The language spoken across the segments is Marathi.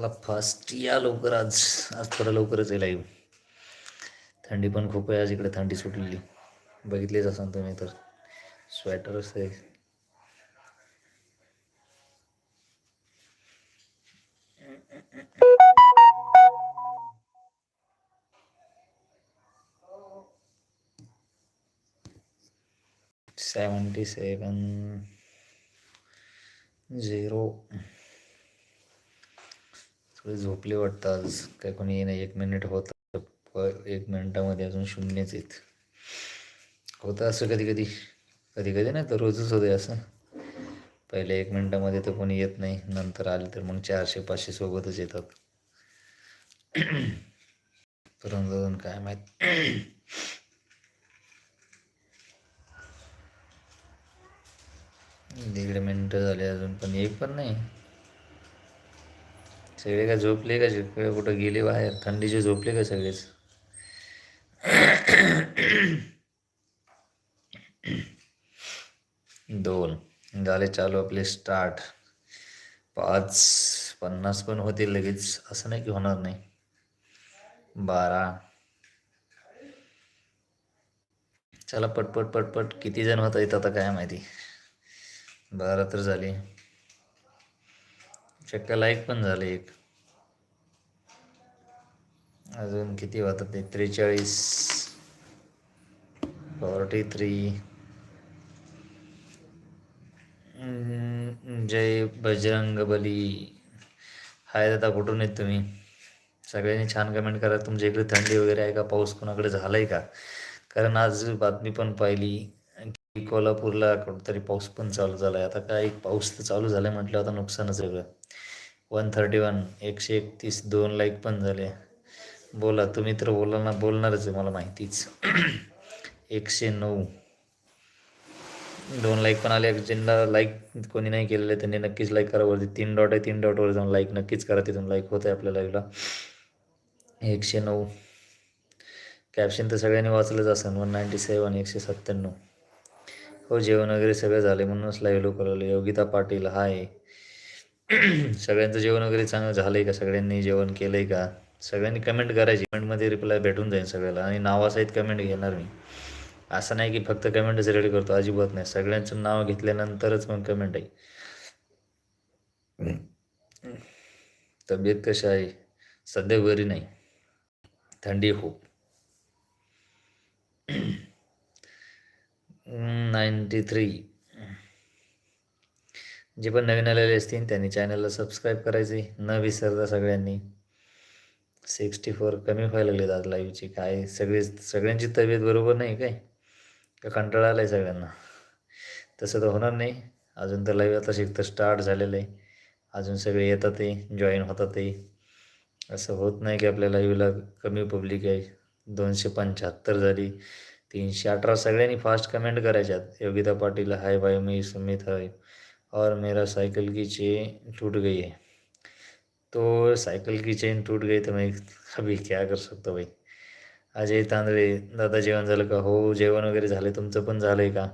चला फास्ट या लवकर आज आज थोडं लवकरच आहे लाईव्ह थंडी पण खूप आहे आज इकडे थंडी सुटलेली. बघितलीच असाल तुम्ही तर. स्वेटरच आहे. सेवन्टी सेवन झिरो थोडी झोपली वाटतं आज काय कोणी येणं एक मिनिट होतं प- एक मिनिटामध्ये अजून शून्यच येत होतं असं कधी कधी कधी कधी नाही तर रोजच होते असं. पहिले एक मिनिटामध्ये तर कोणी येत नाही. नंतर आले तर मग चारशे पाचशे सोबतच येतात. परंतु अजून काय माहीत. दीड मिनटं झाले अजून पण एक पण नाही. सगळे का झोपले का सगळे कुठं गेले बाहेर? थंडीचे झोपले का सगळेच? दोन. झाले चालू आपले स्टार्ट पाच पन्नास पण होतील लगेच. असं नाही की होणार नाही. बारा. चला पटपट पटपट. किती जण होत येत आता काय माहिती? बारा तर झाली. चक्क लाईक पण झाले एक. अजून किती वाटत ते? त्रेचाळीस. फॉर्टी थ्री जय बजरंग बली. हाय दादा कुठून आहेत तुम्ही? सगळ्यांनी छान कमेंट करा. तुमच्या इकडे थंडी वगैरे आहे का? पाऊस कोणाकडे झाला आहे का? कारण आज बातमी पण पाहिली की कोल्हापूरला कुठंतरी पाऊस पण चालू झाला आहे आता काय पाऊस तर चालू झाला आहे म्हटलं आता नुकसानच सगळं. वन थर्टी वन एकशे एकतीस दोन लाईक पण झाले. बोला तुम्ही तर बोला ना बोलणारच आहे मला माहितीच. एकशे नऊ दोन लाईक पण आले. ज्यांना लाईक कोणी नाही केलेलं त्यांनी नक्कीच लाईक करा वरती. तीन डॉट आहे तीन डॉटवर जाऊन लाईक नक्कीच करा. तिथून लाईक होत आहे आपल्या लाईवला एकशे नऊ. कॅप्शन तर सगळ्यांनी वाचलंच असेल. वन नाईंटी सेवन एकशे सत्त्याण्णव. हो जेवण वगैरे सगळं झाले म्हणूनच लाईव्ह लोक योगिता पाटील हाय सगळ्यांचं जेवण वगैरे चांगलं झालं आहे का? सगळ्यांनी जेवण केलं आहे का? सगळ्यांनी कमेंट करायची. कमेंटमध्ये रिप्लाय भेटून जाईल सगळ्याला. आणि नावासहित कमेंट घेणार मी. असं नाही की फक्त कमेंटच रेडी करतो. अजिबात नाही. सगळ्यांचं नाव घेतल्यानंतरच मग कमेंट आहे. तब्येत कशी आहे? सध्या बरी नाही. थंडी खूप. नाईंटी थ्री जे पण नवीन आलेले असतील त्यांनी चॅनलला सबस्क्राईब करायचे. न विसरता सगळ्यांनी. सिक्स्टी फोर कमी व्हायला लागलेत आज लाईव्हची काय सगळे सगळ्यांची तब्येत बरोबर नाही काय? का कंटाळा आला आहे सगळ्यांना? तसं तर होणार नाही. अजून तर लाईव्ह आता शिकतं स्टार्ट झालेलं आहे. अजून सगळे येतात ते जॉईन होतात ते. असं होत नाही की आपल्या लाईव्हला कमी पब्लिक आहे. दोनशे पंच्याहत्तर झाली. तीनशे अठरा सगळ्यांनी फास्ट कमेंट करायच्यात. योगिता पाटील हाय भाई मी सुमित हाय और मेरा साइकिल की चेन टूट गई है। तो साइकिल की चेन टूट गई तो मैं अभी क्या कर सकता भाई? अजय तांदळे दादा जेवण झालं का? हो जेवण वगैरे झाले तुमचं पण झालं आहे का?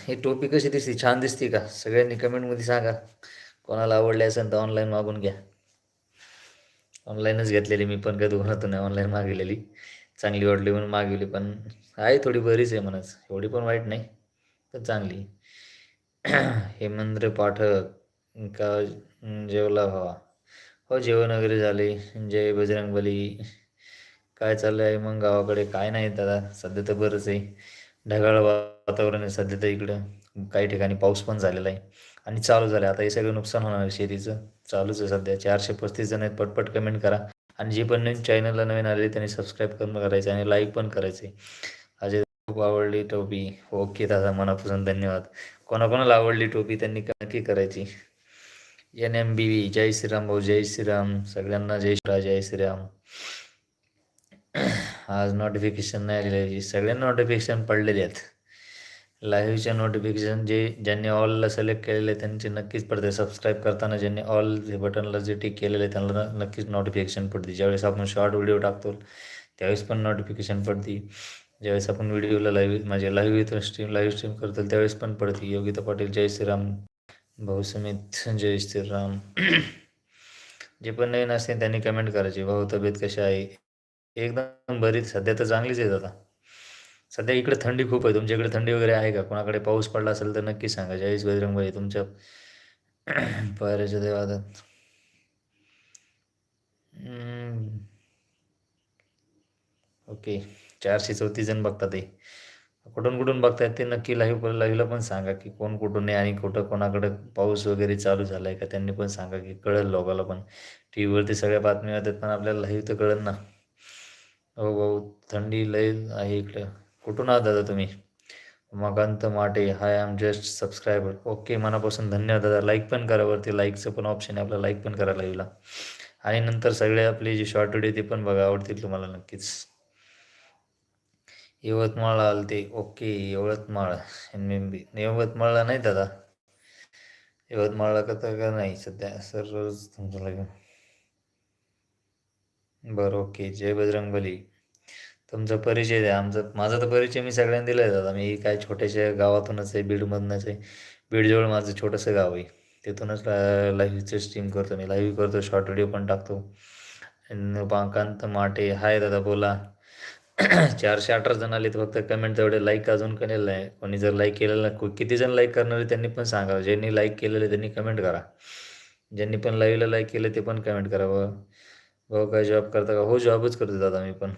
ही टोपी कशी दिसते? छान दिसते का? सगळ्यांनी कमेंटमध्ये सांगा. कोणाला आवडली असेल तर ऑनलाईन मागून घ्या. ऑनलाईनच घेतलेली मी पण काय दुकानातून नाही ऑनलाईन मागवलेली चांगली वाटली म्हणून मागवली पण आहे थोडी बरीच आहे म्हणच एवढी पण वाईट नाही पण चांगली. हेमंद्र पाठक का जेवला व्हावा हो जेवण वगैरे झाले. जय बजरंगबली. काय चाललं आहे मग गावाकडे? काय नाही दादा. सध्या तर बरंच आहे. ढगाळ वातावरण आहे सध्या तर इकडं. काही ठिकाणी पाऊस पण झालेला आहे. आणि चालू झालं आता हे सगळं नुकसान होणार आहे शेतीचं. चालूच आहे सध्या. चारशे पस्तीस जण आहेत. पटपट कमेंट करा. आणि जे पण नवीन चॅनलला नवीन आले त्यांनी सबस्क्राईब करून करायचं आणि लाईक पण करायचे अजय खूप आवडली टोपी ओके दादा. मनापासून धन्यवाद. कोणाकोणाला आवडली टोपी त्यांनी नक्की करायची? एन एम बी व्ही जय श्रीराम भाऊ जय श्रीराम. सगळ्यांना जय श्री जय श्रीराम. आज नोटिफिकेशन नाही आलेले सगळ्यांना नोटिफिकेशन पडलेले आहेत. लाईव्हच्या नोटिफिकेशन जे ज्यांनी ऑलला सिलेक्ट केलेले आहे त्यांचे नक्कीच पडते. सबस्क्राईब करताना ज्यांनी ऑल हे बटनला जे टिक केलेलं आहे त्यांना नक्कीच नोटिफिकेशन पडते. ज्यावेळेस आपण शॉर्ट व्हिडिओ टाकतो त्यावेळेस पण नोटिफिकेशन पडते. ज्यावेळेस आपण व्हिडिओला लाईव्ह माझ्या लाईव्ह इथं स्ट्रीम लाईव्ह स्ट्रीम करतो त्यावेळेस पण पडते. योगिता पाटील जय श्रीराम. भाऊ समित जय श्रीराम. जे पण नवीन असते त्यांनी कमेंट करायची. भाऊ तब्येत कशी आहे? एकदम बरीच. सध्या तर चांगलीच आहे आता. सध्या इकडे थंडी खूप आहे. तुमच्या इकडे थंडी वगैरे आहे का? कोणाकडे पाऊस पडला असेल तर नक्की सांगा. जयेश बजरंगबाई तुमच्या पायऱ्याच्या देवादात ओके. चारशे चौतीस जण बघतात ते कुठून कुठून बघतायत ते नक्की लाईव्ह लाईव्हला पण सांगा की कोण कुठून आहे आणि कुठं कोणाकडे पाऊस वगैरे चालू झाला आहे का त्यांनी पण सांगा की कळेल लोकाला पण. टी व्हीवरती सगळ्या बातम्या येतात पण आपल्याला लाईव्ह तर कळेल ना. हो भाऊ थंडी लय आहे इकडं. कुठून आहात दादा तुम्ही? उमाकांत माटे हाय आम जस्ट सबस्क्रायबर ओके मनापासून धन्यवाद दादा. लाईक पण करा वरती. लाईकचं पण ऑप्शन आहे आपला लाईक पण करा लाईव्हला आणि नंतर सगळे आपले जे शॉर्ट व्हिडिओ ते पण बघा. आवडतील तुम्हाला नक्कीच. यवतमाळ आलं ते. Okay Yavatmal M M B. यवतमाळला नाही दादा. यवतमाळला कसं का नाही? सध्या सर रोज तुमचं लागेल बरं ओके. जय बजरंग बली तुमचा परिचय द्या. आमचा माझा तर परिचय मी सगळ्यांना दिला आहे दादा. मी काय छोट्याशा गावातूनच आहे बीडमधनंच आहे. बीडजवळ माझं छोटंसं गाव आहे. तिथूनच लाईव्हचं स्ट्रीम करतो मी. लाईव्ह करतो शॉर्ट व्हिडिओ पण टाकतो. बांकांत माटे. हाय दादा बोला. चारशे अठरा जण आले फक्त. कमेंट तेवढे लाईक अजून केलेलं आहे कोणी जर लाईक केलेलं नाही किती जण लाईक करणारे त्यांनी पण सांगा. ज्यांनी लाईक केलेलं त्यांनी कमेंट करा. ज्यांनी पण लाईव्हला लाईक केलं ते पण कमेंट करा भाऊ काय जॉब करता का? हो जॉबच करतो दादा मी पण.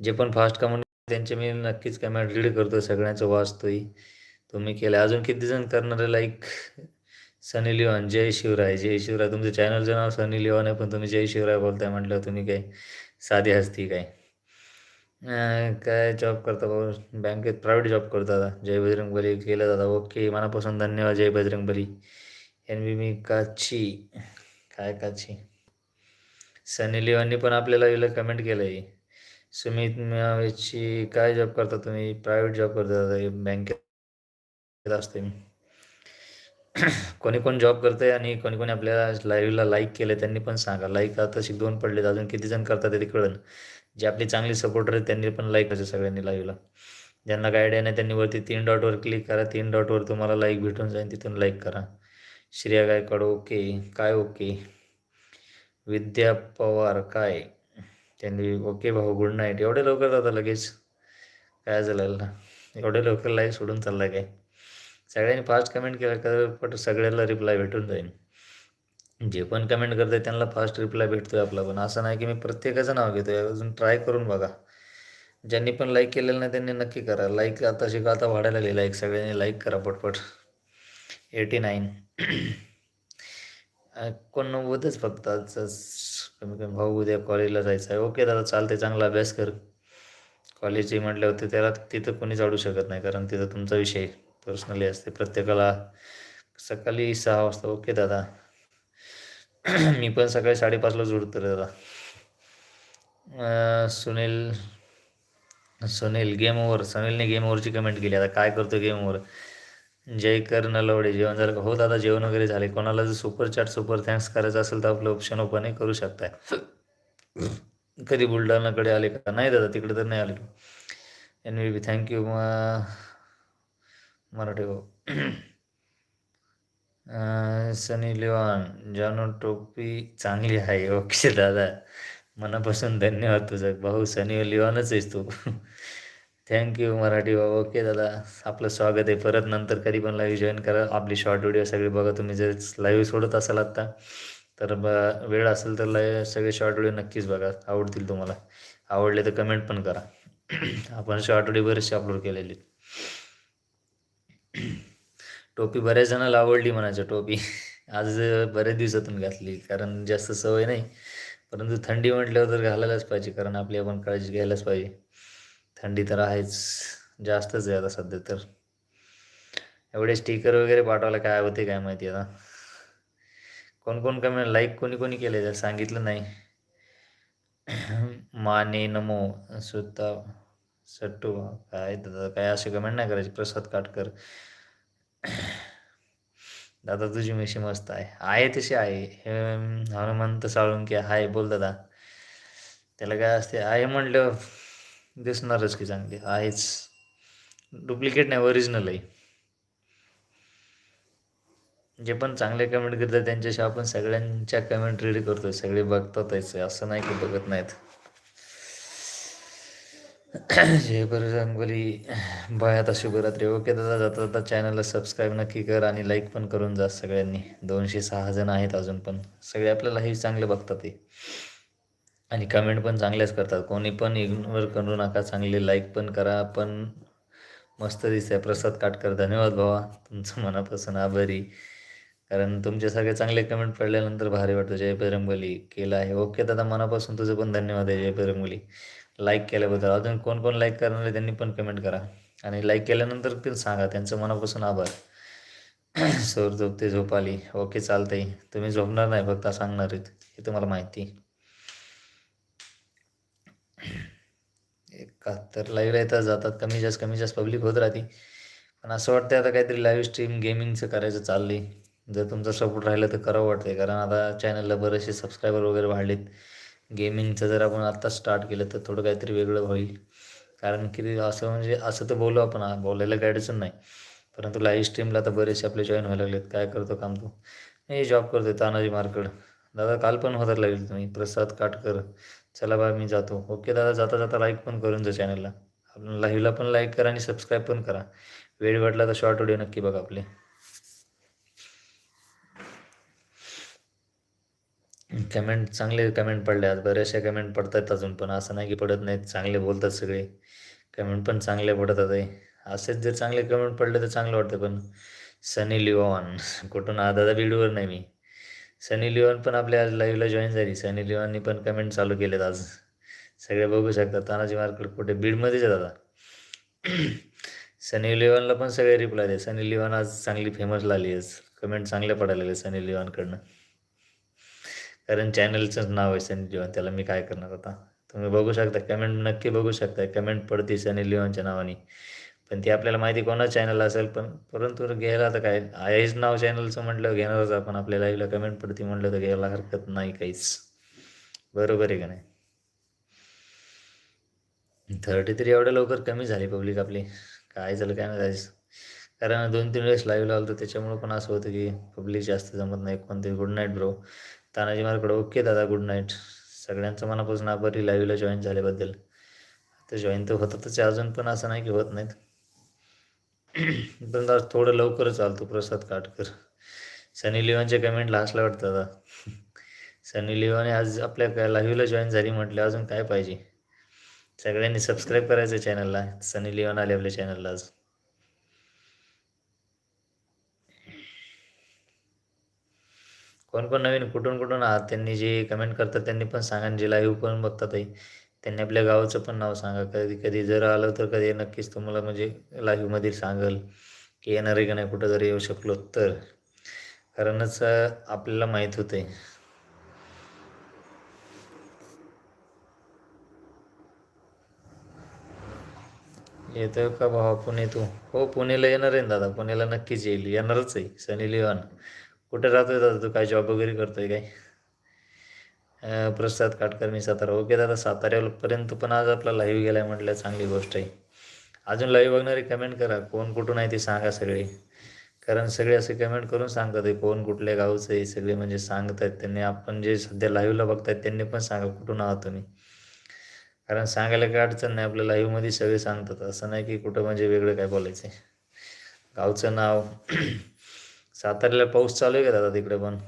जे पण फास्ट कमेंट त्यांचे मी नक्कीच कमेंट रीड करतो सगळ्यांचं वाचतोय. तुम्ही केलं. अजून किती जण करणारे लाईक सनी लिओन जय शिवराय. जय शिवराय तुमचं चॅनलचं नाव सनी लिओन आहे पण तुम्ही जय शिवराय बोलताय म्हटलं तुम्ही काय साधी हसती काय? काय जॉब करता भाऊ बँकेत प्रायव्हेट जॉब करता दादा जय बजरंग बली केलं दादा ओके मनापासून धन्यवाद जय बजरंग बली एन बी मी काची. काय काची? सनी लिओननी पण आपल्याला इला कमेंट केलं आहे सुमित मिळावेची काय जॉब करता तुम्ही? प्रायव्हेट जॉब करता दादा बँकेत असते मी कोणी कोण जॉब करते आणि कोणी कोणी आपल्याला लाईव्हला लाईक केलं त्यांनी पण सांगा. लाईक आता दोन पडलेत. अजून किती जण करतात ते कळन जे आपली चांगली सपोर्टर आहेत त्यांनी पण लाईक करायचं सगळ्यांनी लाईव्हला ज्यांना काय आयडिया नाही त्यांनी वरती तीन डॉटवर क्लिक करा. तीन डॉटवर तुम्हाला लाईक भेटून जाईल तिथून लाईक करा. श्रेया गायकवाड ओके काय ओके विद्या पवार काय? त्यांनी ओके भाऊ गुड नाईट एवढे लवकर जाता लगेच? काय झालं ना एवढे लवकर लाईक सोडून चालला काय? सगळ्यांनी फास्ट कमेंट केला तर पट सगळ्याला रिप्लाय भेटून जाईल. जे पण कमेंट करते त्यांना फास्ट रिप्लाय भेटतोय आपला पण. असं नाही की मी प्रत्येकाचं नाव घेतोय. अजून ट्राय करून बघा. ज्यांनी पण लाईक केलेलं नाही त्यांनी नक्की करा. लाईक आता शिका आता वाढायला लागली लाईक सगळ्यांनी लाईक करा पटपट. एटी नाईन एकोणनव्वदच फक्त आजच कमी कमी भाऊ उद्या कॉलेजला जायचं आहे. ओके दादा चालते चांगला अभ्यास कर. कॉलेजची म्हटलं होते त्याला तिथं कोणीच अडू शकत नाही. कारण तिथं तुमचा विषय पर्सनली असते. प्रत्येकाला सकाळी सहा वाजता. ओके दादा. मी पण सकाळी साडेपाचला जोडतो रे दादा. सुनील सुनील गेम ओव्हर सुनीलने गेम ओव्हरची कमेंट केली. आता काय करतो गेम ओव्हर जय कर नलवडे जेवण झालं का? हो दादा जेवण वगैरे झाले. कोणाला जर सुपर चॅट सुपर थँक्स करायचं असेल तर आपलं ऑप्शन ओपन करू शकताय. कधी बुलढाणाकडे आले का? नाही दादा तिकडे तर नाही आले. N V B thank you Marathi भाऊ. सनी लिवान जानू टोपी चांगली आहे ओके दादा. मनापासून धन्यवाद तुझं. भाऊ सनी लिवानच आहेस तू. थँक्यू मराठी भाऊ. ओके दादा. आपलं स्वागत आहे. परत नंतर कधी पण लाईव्ह जॉईन करा. आपली शॉर्ट व्हिडिओ सगळे बघा. तुम्ही जर लाईव्ह सोडत असाल आत्ता तर ब वेळ असेल तर लाईव्ह सगळे शॉर्ट व्हिडिओ नक्कीच बघा. आवडतील तुम्हाला. आवडले तर कमेंट पण करा. आपण शॉर्ट व्हिडिओ बरेचसे अपलोड केलेले टोपी बऱ्याच जणांना आवडली म्हणायचं टोपी. आज बऱ्याच दिवसातून घातली कारण जास्त सवय नाही. परंतु थंडी म्हटल्यावर तर घालायलाच पाहिजे कारण आपली आपण काळजी घ्यायलाच पाहिजे. थंडी तर आहेच जास्तच आहे आता सध्या तर. एवढे स्टिकर वगैरे पाठवायला काय होते काय माहिती आता. कोण कोण कमेंट लाईक कोणी कोणी केले जर सांगितलं नाही. माने नमो स्वतः सट्टू काय दादा काय असे कमेंट नाही करायचे. प्रसाद काटकर दादा तुझी मिशी मस्त आहे. आहे तशी आहे. हे हनुमंत साळुंके हाय बोल दादा. त्याला काय असते आहे म्हटलं दिसणारच की चांगली. आहेच. डुप्लिकेट नाही ओरिजिनल आहे. जे पण चांगले कमेंट करतात त्यांच्याशी आपण सगळ्यांच्या कमेंट रीड करतो सगळे बघतातच. असं नाही की बघत नाहीत. जय बजरंगबली बाय आता शुभरात्री ओके दादा जाता जाता चॅनलला सबस्क्राईब नक्की कर आणि लाईक पण करून जा सगळ्यांनी. दोनशे सहा जण आहेत अजून पण. सगळे आपल्याला हे चांगले बघतात ते. आणि कमेंट पण चांगल्याच करतात. कोणी पण इग्नोर करू नका. चांगले लाईक पण करा. पण मस्त दिसतंय. प्रसाद काटकर धन्यवाद भावा. तुमचं मनापासून आभारी. कारण तुमचे सगळे चांगले कमेंट पडल्यानंतर भारी वाटतं. जय बजरंगबली केलं आहे. ओके दादा मनापासून तुझं पण धन्यवाद आहे. जय बजरंगबली लाईक केल्याबद्दल. अजून कोण कोण लाईक करणार आहे त्यांनी पण कमेंट करा. आणि लाईक केल्यानंतर ते सांगा. त्यांचं मनापासून आभार. सौर झोपते झोप आली ओके चालतंय. तुम्ही झोपणार नाही फक्त सांगणार आहेत. हे तुम्हाला माहिती. एकाहत्तर लाईव्ह येतात जातात. कमी जास्त कमी जास्त पब्लिक होत राहते. पण असं वाटतं आता काहीतरी लाईव्ह स्ट्रीम गेमिंगचं करायचं चाललंय. जर तुमचा सपोर्ट राहिला तर करावं वाटतंय. कारण आता चॅनलला बरेचसे सबस्क्रायबर वगैरे वाढलेत. गेमिंगचं जर आपण आत्ता स्टार्ट केलं तर थोडं काहीतरी वेगळं होईल. कारण की असं म्हणजे असं तर बोलू आपण बोलायला काय अडचण नाही. परंतु लाईव्ह स्ट्रीमला आता बरेचसे आपले जॉईन व्हायला लागलेत. काय करतो काम तू? मी जॉब करतो तानाजी मार्कड दादा काल पण होतात लागेल तुम्ही. प्रसाद काटकर. चला बा मी जातो. ओके दादा जाता जाता लाईक पण करून जा चॅनलला आपण लाईव्हला पण लाईक करा आणि सबस्क्राईब पण करा. वेळ वाटला तर शॉर्ट व्हिडिओ नक्की बघा आपले. कमेंट चांगले कमेंट पडले आज बऱ्याचशा कमेंट पडतात अजून पण असं नाही की पडत नाहीत. चांगले बोलतात सगळे. कमेंट पण चांगले पडतात आहे. असेच जर चांगले कमेंट पडले तर चांगलं वाटतं पण सनी लिओन कुठून? दादा व्हिडिओवर नाही मी. सनी लिओन पण आपल्या आज लाईव्हला जॉईन झाली. सनी लिओननी पण कमेंट चालू केलेत आज. सगळे बघू शकतात तानाजी मार्केट कुठे? बीडमध्येच आहे दादा. सनी लिओनला पण सगळे रिप्लाय दे सनी लिओन आज चांगली फेमस लागली आहे कमेंट चांगले पडायला लागले सनी लिओनकडनं. कारण चॅनलचंच नाव आहे सनी लिओन त्याला मी काय करणार आता? तुम्ही बघू शकता कमेंट नक्की बघू शकता. कमेंट पडते सनी लिओनच्या नावाने. पण ती आपल्याला माहिती कोणा चॅनल असेल पण परंतु घ्यायला तर काय? आहेच नाव चॅनलचं म्हटलं घेणारच आपण. आपल्या लाईव्हला कमेंट पडते म्हटलं तर घ्यायला हरकत नाही काहीच. बरोबर आहे का नाही? थर्टी थ्री एवढ्या लवकर कमी झाली पब्लिक आपली. काय झालं काय नाही कारण दोन तीन वेळेस लाईव्ह लावलं तर त्याच्यामुळं पण असं होतं की पब्लिक जास्त जमत नाही. कोणते good night bro Tanaji Markade okay दादा गुड नाईट. सगळ्यांचं मनापासून आभारी लाईव्हला जॉईन झाल्याबद्दल. आता जॉईन तर होतातच अजून पण असं नाही की होत नाहीत. पण आज थोडं लवकरच चालतो प्रसाद काटकर. सनी लिओनचे कमेंट लास्टला वाटतं दादा. सनी लिओने आज आपल्या लाईव्हला जॉईन झाली म्हटलं अजून काय पाहिजे? सगळ्यांनी सबस्क्राईब करायचं चॅनलला सनी लिओन आले आपल्या चॅनलला आज. कोण कोण नवीन कुठून कुठून आहात त्यांनी जे कमेंट करतात त्यांनी पण सांगा जे लाईव्ह पण बघतात आहे त्यांनी आपल्या गावाचं पण नाव सांगा. कधी कधी जर आलं तर कधी नक्कीच तुम्हाला म्हणजे लाईव्हमध्ये सांगल की येणार आहे का नाही कुठं जरी येऊ शकलो तर. कारणच आपल्याला माहीत होते येतोय का भावा? पुणे तू? हो पुणेला येणार आहे ना दादा. पुण्याला नक्कीच येईल. येणारच आहे. सनी लिवान कुठे राहतोय दादा तू? काय जॉब वगैरे करतोय काय? प्रसाद काटकर मी सातारा. ओके दादा साताऱ्यापर्यंत पण आज आपला लाईव्ह गेलाय म्हटलं चांगली गोष्ट आहे. अजून लाईव्ह बघणारे कमेंट करा. कोण कुठून आहे ते सांगा सगळे. कारण सगळे असे कमेंट करून सांगतात आहे कोण कुठल्या गावचं आहे? सगळे म्हणजे सांगत आहेत त्यांनी. आपण जे सध्या लाईव्हला बघतात त्यांनी पण सांगा कुठून आहात तुम्ही? कारण सांगायला काय अडचण नाही. आपल्या लाईव्हमध्ये सगळे सांगतात. असं नाही की कुठं म्हणजे वेगळं काय बोलायचं आहे गावचं नाव साताऱ्याला पाऊस चालू आहे का दादा तिकडे पण?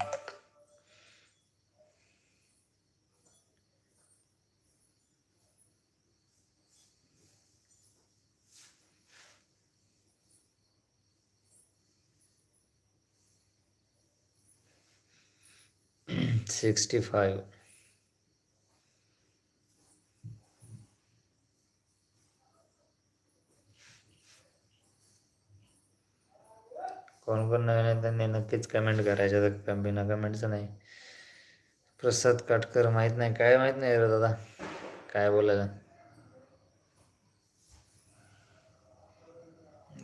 सिक्स्टी फाईव्ह कोण कोण नवीन आहे त्यांनी नक्कीच कमेंट करायच्या तर बिना कमेंटचं नाही. प्रसाद काटकर माहीत नाही. काय माहीत नाही रे दादा. काय बोलायचं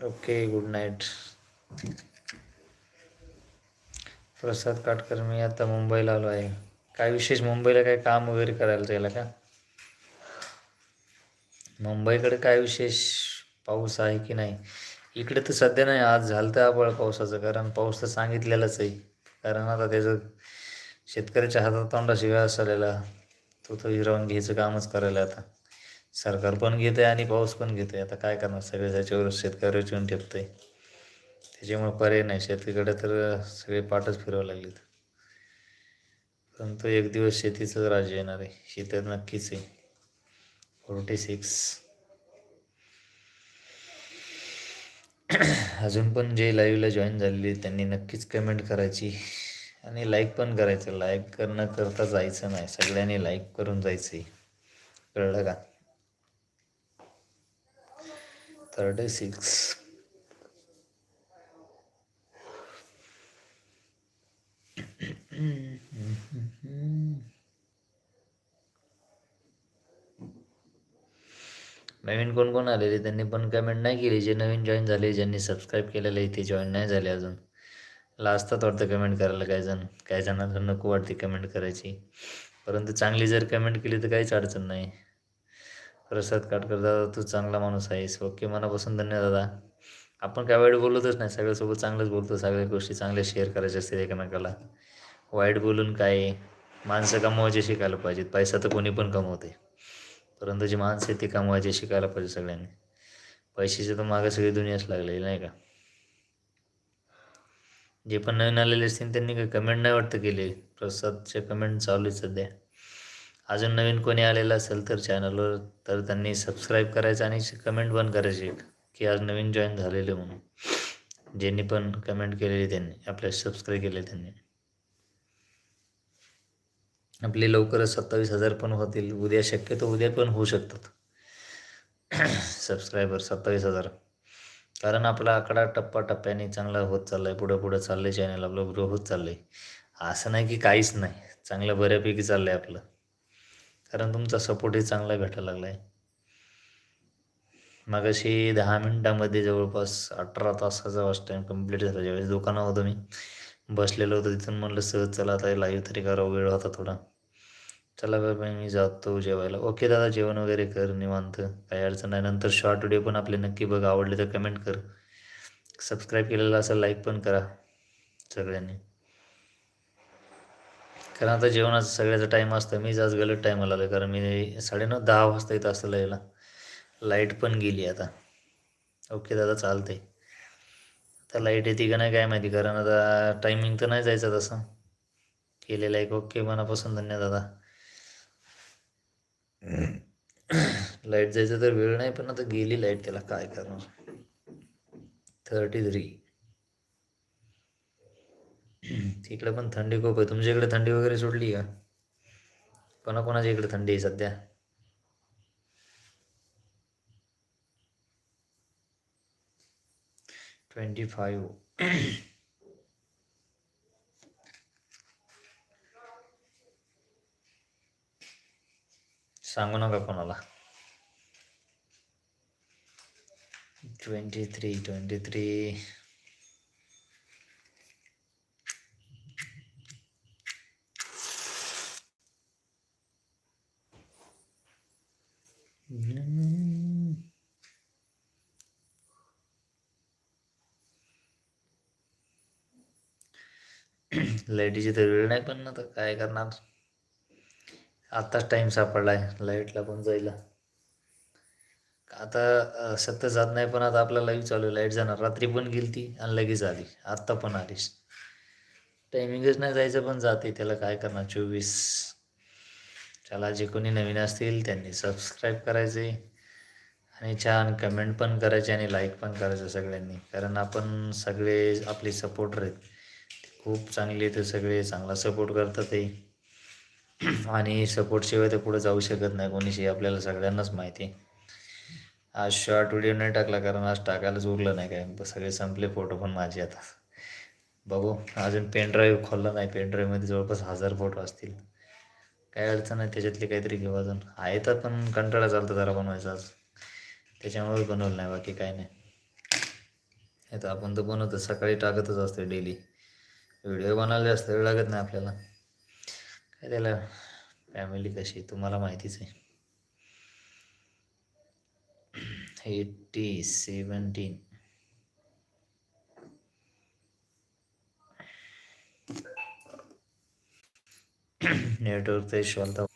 okay good night Prasad Katkar मी आता मुंबईला आलो आहे. काय विशेष? मुंबईला काय काम वगैरे करायला जायला का? मुंबईकडे काय विशेष पाऊस आहे की नाही? इकडे तर सध्या नाही आज झालं तर आबळ पावसाचं कारण पाऊस तर सांगितलेलाच आहे कारण आता त्याचं शेतकऱ्याच्या हातात तोंडाशिवाय असलेला तो तो हिरावून घ्यायचं कामच करायला आता. सरकार पण घेत आहे आणि पाऊस पण घेत आहे आता काय करणार? सगळे त्याच्यावर शेतकऱ्यावर येऊन ठेपतं आहे त्याच्यामुळे पर्याय नाही. शेतीकडे तर सगळे पाठच फिरावं लागलेत. परंतु एक दिवस शेतीचं राज्य येणार आहे. शेतात नक्कीच आहे. फोर्टी सिक्स अजून पण जे लाईव्हला जॉईन झालेले त्यांनी नक्कीच कमेंट करायची. आणि लाईक पण करायचं. लाईक करणं करता जायचं नाही. सगळ्यांनी लाईक करून जायचं. आहे कळलं का? थर्टी सिक्स नवीन कोण कोण आलेले त्यांनी पण कमेंट नाही केली. जे नवीन जॉईन झाले ज्यांनी सबस्क्राईब केलेलं आहे ते जॉईन नाही झाले अजून. लाजतात वाटतं कमेंट करायला काही जण. काही जणांना नको वाटते कमेंट करायची. परंतु चांगली जर कमेंट केली तर काहीच अडचण नाही. प्रसाद काटकर दादा तू चांगला माणूस आहेस. ओके मनापासून धन्यवाद दादा. आपण काय वाईट बोलतच नाही. सगळ्यासोबत चांगलंच बोलतो. सगळ्या गोष्टी चांगल्या शेअर करायच्या असतील एकमेकाला. वाईट बोलून काय? माणसं कमवायचे शिकायला पाहिजेत. पैसा तर कोणी पण कमवते. परंतु जी माणसं आहे ती कमवायचे शिकायला पाहिजे सगळ्यांनी. पैशाची तर मागं सगळी दुनियाच लागलेली नाही का? जे पण नवीन आलेले असतील त्यांनी काही कमेंट नाही वाटतं केले. प्रसादचे कमेंट चालू आहे सध्या. अजून नवीन कोणी आलेलं असेल तर चॅनलवर तर त्यांनी सबस्क्राईब करायचं आणि कमेंट पण करायची. की आज नवीन जॉईन झालेले म्हणून. ज्यांनी पण कमेंट केलेली त्यांनी आपल्या सबस्क्राईब केले त्यांनी. आपले लवकरच सत्तावीस हजार पण होतील. उद्या शक्यतो उद्या पण होऊ शकतात. सबस्क्रायबर सत्तावीस हजार. कारण आपला आकडा टप्प्याने चांगला होत चालला आहे पुढं पुढं चाललं आहे चॅनल आपलं ग्रो होत चाललं आहे असं नाही की काहीच नाही. चांगलं बऱ्यापैकी चाललं आहे आपलं. कारण तुमचा सपोर्टही चांगला भेटायला लागला आहे मग अशी दहा मिनटामध्ये जवळपास अठरा तासाचा वास्ट टाईम कंप्लीट झाला. ज्यावेळेस दुकानात होतो मी बसलेलो होतो तिथून म्हणलं सहज चला आता लाईव्ह तरी करावं. वेळ होता थोडा. चला बाबा मी जातो जेवायला. ओके दादा जेवण वगैरे कर निवांत. काही अडचण नाही. नंतर शॉर्ट व्हिडिओ पण आपले नक्की बघ. आवडले तर कमेंट कर. सबस्क्राईब केलेलं असं लाईक पण करा सगळ्यांनी. कारण आता जेवणाचं सगळ्याचा टाईम असतं. मीच आज गलत टाईमाला आलो कारण मी साडेनऊ दहा वाजता येत असलं यायला लाइट पण गेली आता. ओके दादा चालते आता लाइट येते का नाही काय माहिती. कारण आता टायमिंग तर नाही जायचं तसं. केलेलं आहे. ओके मनापासून धन्यवाद दादा. लाइट जायचं तर वेळ नाही पण आता गेली लाइट त्याला काय करणार? थर्टी थ्री तिकडे पण थंडी खूप आहे. तुमच्या इकडे थंडी वगैरे सोडली का? कोणाकोणाच्या इकडे थंडी आहे सध्या? ट्वेंटी फाईव्ह सांगू नका कोणाला. Twenty three twenty three. लाईटीची तर वेळ नाही पण ना तर काय करणार? आत्ताच टाईम सापडला आहे लाईटला पण जायला. आता सत्य जात नाही पण आता आपला लाईव्ह चालू आहे. लाइट जाणार. रात्री पण गेली ती आणि लगेच आली. आत्ता पण आलीस. टायमिंगच नाही जायचं पण जाते. त्याला काय करणार? चोवीस. चला जे कोणी नवीन असतील त्यांनी सबस्क्राईब करायचे. आणि छान कमेंट पण करायचे आणि लाईक पण करायचं सगळ्यांनी. कारण आपण सगळे आपले सपोर्टर आहेत. खूप चांगले ते सगळे. चांगला सपोर्ट करतात ते. आणि सपोर्टशिवाय तर पुढे जाऊ शकत नाही कोणीशी आपल्याला सगळ्यांनाच माहिती आज शॉर्ट व्हिडिओ नाही टाकला कारण आज टाकायलाच उरलं नाही काय. सगळे संपले फोटो पण माझे आता. बघू अजून पेनड्राईव्ह खोलला नाही. पेनड्राईव्हमध्ये जवळपास हजार फोटो असतील. काय अडचण नाही त्याच्यातले काहीतरी घेऊ अजून. आहे तर पण कंटाळा चालतो जरा बनवायचा आज. त्याच्यामुळे बनवलं नाही बाकी काय नाही. आता आपण तर बनवतो सकाळी टाकतच असते डेली व्हिडिओ बनवायला जास्त वेळ लागत नाही आपल्याला. काय त्याला फॅमिली कशी तुम्हाला माहितीच आहे. एट्टी सेवन्टीन नेटवर्क इश्यू आलता.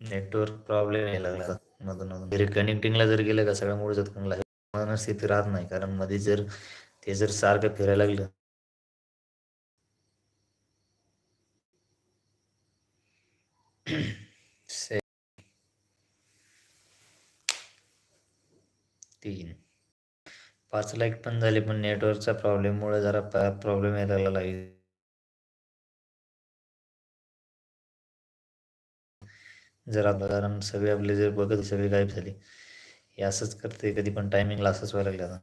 नेटवर्क प्रॉब्लेम यायला लागला. मधून मधून. कनेक्टिंगला जर गेलं का सगळ्या मुळे जर कोणाला म्हणूनच राहत नाही. कारण मध्ये जर ते जर सारखं फिरायला लागलं. तीन. पाच लाईक पण झाले पण नेटवर्कचा प्रॉब्लेममुळे जरा प्रॉब्लेम यायला लागला. जरा कारण सगळे आपले जर बघत सगळे गायब झाले. हे असंच करते कधी पण टायमिंगला असंच व्हायला लागलं आता.